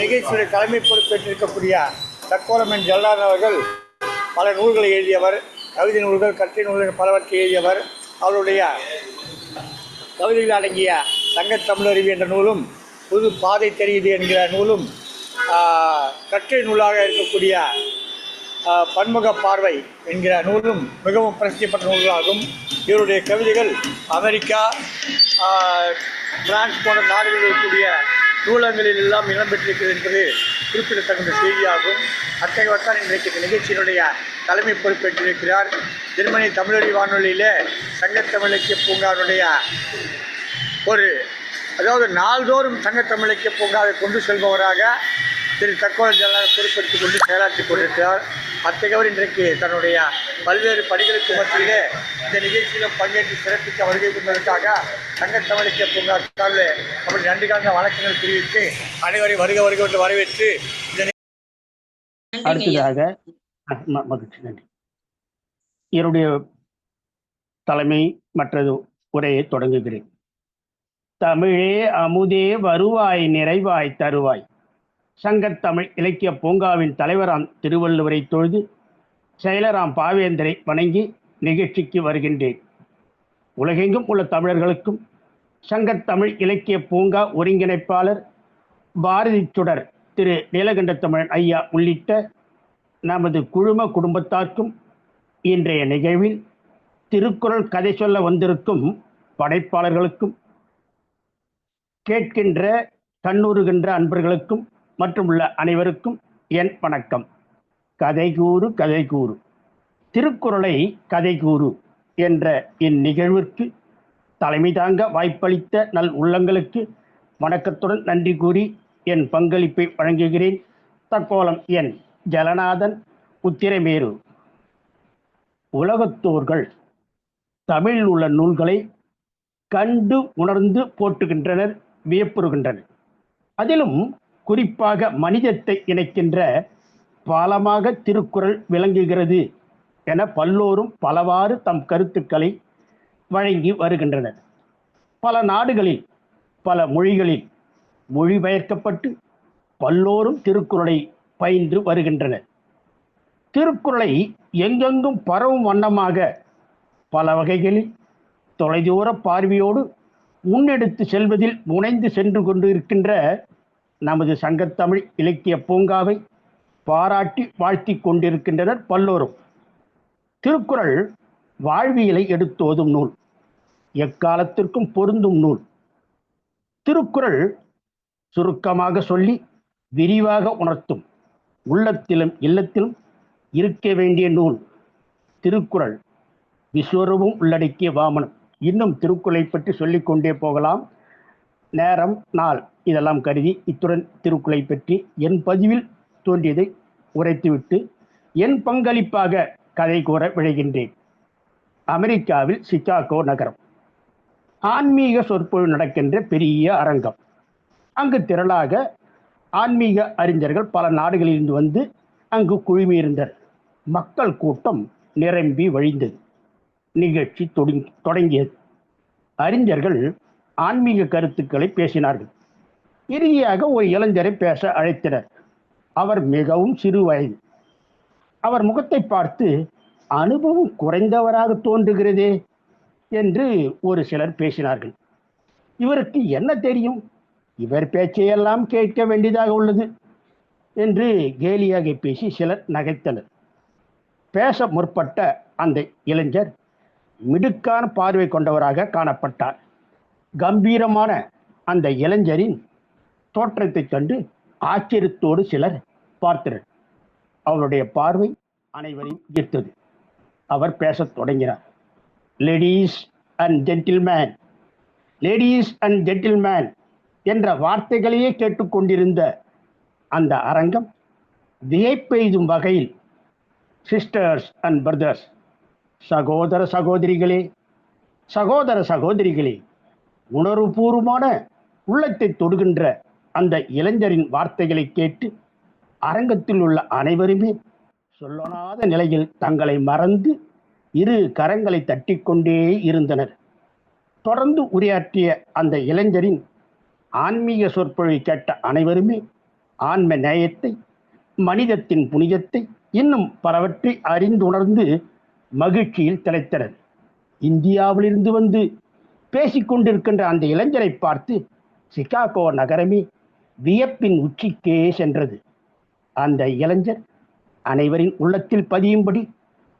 நிகழ்ச்சியுடைய தலைமை பொறுப்பேற்றிருக்கக்கூடிய தக்கோலமன் ஜல்லான் அவர்கள் பல நூல்களை எழுதியவர் கவிதை நூல்கள் கற்றை நூல்கள் பலவற்றை எழுதியவர். அவருடைய கவிதைகள் அடங்கிய சங்கத்தமிழறிவு என்ற நூலும் புது பாதை தெரியுது என்கிற நூலும் கற்றை நூலாக இருக்கக்கூடிய பன்முக பார்வை என்கிற நூலும் மிகவும் பிரசித்தி பெற்ற நூல்களாகும். இவருடைய கவிதைகள் அமெரிக்கா பிரான்ஸ் போன்ற நாடுகளில் இருக்கக்கூடிய நூலகங்களில் எல்லாம் இடம்பெற்றிருக்கிறது என்பது குறிப்பிடத்தகுந்த செய்தியாகும். அத்தகையவற்றால் இன்றைக்கு இந்த நிகழ்ச்சியினுடைய தலைமை பொறுப்பேற்றிருக்கிறார். ஜெர்மனி தமிழொலி வானொலியிலே சங்கத்தமிழக்கிய பூங்காவுடைய ஒரு அதாவது நாள்தோறும் சங்கத்தமிழக்கிய பூங்காவை கொண்டு செல்பவராக திரு தக்கோல் ஜல்லார் பொறுப்பெடுத்துக் கொண்டு செயலாற்றிக் கொண்டிருக்கிறார். அத்தகையவர் இன்றைக்கு தன்னுடைய பல்வேறு பணிகளுக்கு மத்தியிலே இந்த நிகழ்ச்சியிலும் பங்கேற்று சிறப்பிக்க வருகை கொண்டதற்காக சங்கத்தமிழ் இலக்கிய பூங்கா சார்பில் நன்றி கலந்த வணக்கங்கள் தெரிவித்து அனைவரை வருக வருக என்று வரவேற்று அடுத்ததாக மகிழ்ச்சி நன்றி. என்னுடைய தலைமை மற்றது உரையை தொடங்குகிறேன். தமிழே அமுதே வருவாய் நிறைவாய் தருவாய். சங்கத்தமிழ் இலக்கிய பூங்காவின் தலைவராம் திருவள்ளுவரை தொழுது செயலராம் பாவேந்தரை வணங்கி நிகழ்ச்சிக்கு வருகின்றேன். உலகெங்கும் உள்ள தமிழர்களுக்கும் சங்கத்தமிழ் இலக்கிய பூங்கா ஒருங்கிணைப்பாளர் பாரதி சுடர் திரு நீலகண்ட தமிழன் ஐயா உள்ளிட்ட நமது குழும குடும்பத்தார்க்கும் இன்றைய நிகழ்வில் திருக்குறள் கதை சொல்ல வந்திருக்கும் படைப்பாளர்களுக்கும் கேட்கின்ற கண்ணுறுகின்ற அன்பர்களுக்கும் மற்றும் உள்ள அனைவருக்கும் என் வணக்கம். கதை கூறு கதை கூறு. திருக்குறளை கதை கூறு என்ற இந்நிகழ்விற்கு தலைமை தாங்க வாய்ப்பளித்த நல் உள்ளங்களுக்கு வணக்கத்துடன் நன்றி கூறி என் பங்களிப்பை வழங்குகிறேன். தக்கோலம் என் ஜலநாதன் உத்திரமேரு. உலகத்தோர்கள் தமிழில் உள்ள நூல்களை கண்டு உணர்ந்து போற்றுகின்றனர் வியப்புறுகின்றனர். அதிலும் குறிப்பாக மனிதத்தை இணைக்கின்ற பாலமாக திருக்குறள் விளங்குகிறது என பல்லோரும் பலவாறு தம் கருத்துக்களை வழங்கி வருகின்றனர். பல நாடுகளில் பல மொழிகளில் மொழிபெயர்க்கப்பட்டு பல்லோரும் திருக்குறளை பயின்று வருகின்றனர். திருக்குறளை எங்கெங்கும் பரவும் வண்ணமாக பல வகைகளில் தொலைதூர பார்வையோடு முன்னெடுத்து செல்வதில் முனைந்து சென்று கொண்டிருக்கின்ற நமது சங்கத்தமிழ் இலக்கிய பூங்காவை பாராட்டி வாழ்த்தி கொண்டிருக்கின்றனர் பல்லோரும். திருக்குறள் வாழ்வியலை எடுத்தோதும் நூல் எக்காலத்திற்கும் பொருந்தும் நூல். திருக்குறள் சுருக்கமாக சொல்லி விரிவாக உணர்த்தும். உள்ளத்திலும் இல்லத்திலும் இருக்க வேண்டிய நூல் திருக்குறள். விஸ்வரூபம் உள்ளடக்கிய வாமனம். இன்னும் திருக்குறளை பற்றி சொல்லிக் கொண்டே போகலாம். நேரம் நாள். இதெல்லாம் கருதி இத்துடன் திருக்குறளை பற்றி என் பதிவில் தோன்றியதை உரைத்துவிட்டு என் பங்களிப்பாக கதை கூற விழைகின்றேன். அமெரிக்காவில் சிகாகோ நகரம். ஆன்மீக சொற்பொழிவு நடக்கின்ற பெரிய அரங்கம். அங்கு திரளாக ஆன்மீக அறிஞர்கள் பல நாடுகளிலிருந்து வந்து அங்கு குழுமியிருந்தனர். மக்கள் கூட்டம் நிரம்பி வழிந்தது. நிகழ்ச்சி தொடங்கியது. அறிஞர்கள் ஆன்மீக கருத்துக்களை பேசினார்கள். இறுதியாக ஒரு இளைஞரை பேச அழைத்தனர். அவர் மிகவும் சிறு வயது. அவர் முகத்தை பார்த்து அனுபவம் குறைந்தவராக தோன்றுகிறதே என்று ஒரு சிலர் பேசினார்கள். இவருக்கு என்ன தெரியும்? இவர் பேச்சையெல்லாம் கேட்க வேண்டியதாக உள்ளது என்று கேலியாக பேசி சிலர் நகைத்தனர். பேச முற்பட்ட அந்த இளைஞர் மிடுக்கான பார்வை கொண்டவராக காணப்பட்டார். கம்பீரமான அந்த இளைஞரின் தோற்றத்தைக் கண்டு ஆச்சரியத்தோடு சிலர் பார்த்தனர். அவருடைய பார்வை அனைவரையும் ஈர்த்தது. அவர் பேசத் தொடங்கினார். Ladies and gentlemen ladies and gentlemen என்ற வார்த்தைகளையே கேட்டுக்கொண்டிருந்த அந்த அரங்கம் வியப்பெய்தும் வகையில் சிஸ்டர்ஸ் அண்ட் பிரதர்ஸ் சகோதர சகோதரிகளே சகோதர சகோதரிகளே உணர்வுபூர்வமான உள்ளத்தை தொடுகின்ற அந்த இளைஞரின் வார்த்தைகளை கேட்டு அரங்கத்தில் உள்ள அனைவருமே சொல்லொணாத நிலையில் தங்களை மறந்து இரு கரங்களை தட்டிக்கொண்டே இருந்தனர். தொடர்ந்து உரையாற்றிய அந்த இளைஞரின் ஆன்மீக சொற்பொழிவை கேட்ட அனைவருமே ஆன்ம நேயத்தை மனிதத்தின் புனிதத்தை இன்னும் பலவற்றை அறிந்துணர்ந்து மகிழ்ச்சியில் திளைத்தனர். இந்தியாவிலிருந்து வந்து பேசிக்கொண்டிருக்கின்ற அந்த இளைஞரை பார்த்து சிகாகோ நகரமே வியப்பின் உச்சிக்கே சென்றது. அந்த இளைஞர் அனைவரின் உள்ளத்தில் பதியும்படி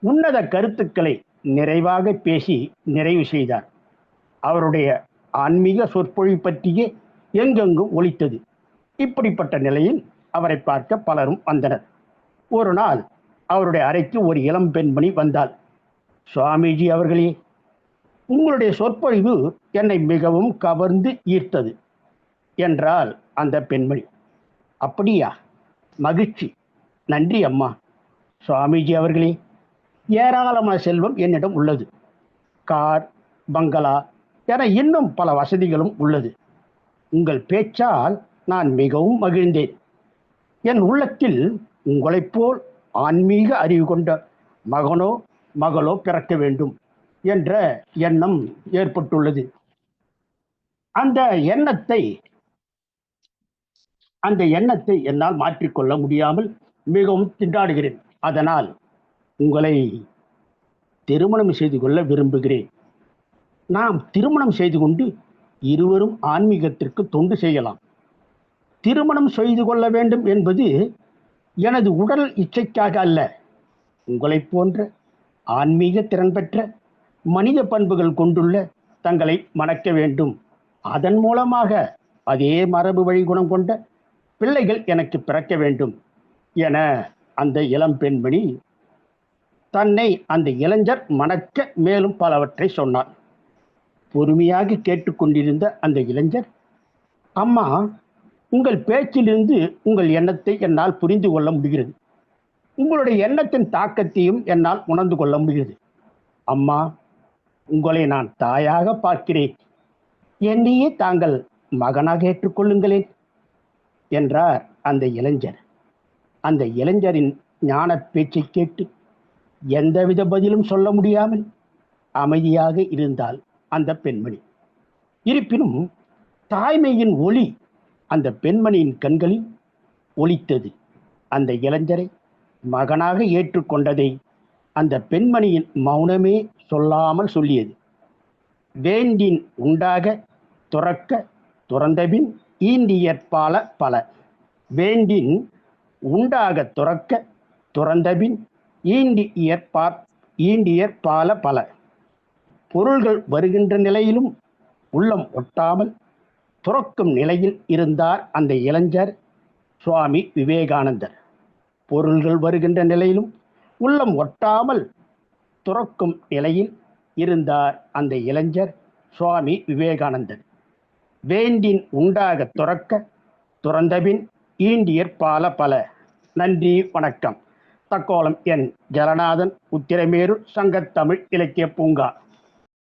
உன்னத கருத்துக்களை நிறைவாக பேசி நிறைவு செய்தார். அவருடைய ஆன்மீக சொற்பொழிவு பற்றியே எங்கெங்கும் ஒழித்தது இப்படிப்பட்ட நிலையில் அவரை பார்க்க பலரும் வந்தனர். ஒரு நாள் அவருடைய அறைக்கு ஒரு இளம் பெண்மணி வந்தாள். சுவாமிஜி அவர்களே உங்களுடைய சொற்பொழிவு என்னை மிகவும் கவர்ந்து ஈர்த்தது என்றால் அந்த பெண்மணி. அப்படியா? மகிழ்ச்சி. நன்றி அம்மா. சுவாமிஜி அவர்களே ஏராளமான செல்வம் என்னிடம் உள்ளது. கார் பங்களா என இன்னும் பல வசதிகளும் உள்ளது. உங்கள் பேச்சால் நான் மிகவும் மகிழ்ந்தேன். என் உள்ளத்தில் உங்களைப் போல் ஆன்மீக அறிவு கொண்ட மகனோ மகளோ பிறக்க வேண்டும். என்ற எண்ணம் ஏற்பட்டுள்ளது. அந்த எண்ணத்தை அந்த எண்ணத்தை என்னால் மாற்றிக்கொள்ள முடியாமல் மிகவும் திண்டாடுகிறேன். அதனால் உங்களை திருமணம் செய்து கொள்ள விரும்புகிறேன். நாம் திருமணம் செய்து கொண்டு இருவரும் ஆன்மீகத்திற்கு தொண்டு செய்யலாம். திருமணம் செய்து கொள்ள வேண்டும் என்பது எனது உடல் இச்சைக்காக அல்ல. உங்களைப் போன்ற ஆன்மீக திறன் பெற்ற மனித பண்புகள் கொண்டுள்ள தங்களை மணக்க வேண்டும். அதன் மூலமாக அதே மரபு வழி குணம் கொண்ட பிள்ளைகள் எனக்கு பிறக்க வேண்டும் என அந்த இளம் பெண்மணி தன்னை அந்த இளைஞர் மணக்க மேலும் பலவற்றை சொன்னார் பொறுமையாக கேட்டுக்கொண்டிருந்த அந்த இளைஞர் அம்மா உங்கள் பேச்சிலிருந்து உங்கள் எண்ணத்தை என்னால் புரிந்து கொள்ள முடிகிறது. உங்களுடைய எண்ணத்தின் தாக்கத்தையும் என்னால் உணர்ந்து கொள்ள முடிகிறது. அம்மா உங்களை நான் தாயாக பார்க்கிறேன். என்னையே தாங்கள் மகனாக ஏற்றுக்கொள்ளுங்களேன் என்றார் அந்த இளைஞர். அந்த இளைஞரின் ஞான பேச்சை கேட்டு எந்தவித பதிலும் சொல்ல முடியாமல் அமைதியாக இருந்தால் அந்த பெண்மணி. இருப்பினும் தாய்மையின் ஒளி அந்த பெண்மணியின் கண்களில் ஒலித்தது. அந்த இளைஞரை மகனாக ஏற்றுக்கொண்டதை அந்த பெண்மணியின் மௌனமே சொல்லாமல் சொல்லியது. வேண்டின் உண்டாக துறக்க துறந்தபின் ஈண்டியற்பால பல. வேண்டின் உண்டாக துறக்க துறந்தபின் ஈண்டி இயற்பார் ஈண்டியற்பால பல. பொருள்கள் வருகின்ற நிலையிலும் உள்ளம் ஒட்டாமல் துறக்கும் நிலையில் இருந்தார் அந்த இளைஞர் சுவாமி விவேகானந்தர். பொருள்கள் வருகின்ற நிலையிலும் உள்ளம் ஒட்டாமல் துறக்கும் நிலையில் இருந்தார் அந்த இளைஞர் சுவாமி விவேகானந்தர் வேண்டின் உண்டாக துறக்க துறந்தபின் ஈண்டியற் பால பல. நன்றி வணக்கம். தக்கோலம் என் ஜலநாதன் உத்திரமேரு சங்கத்தமிழ் இலக்கிய பூங்கா.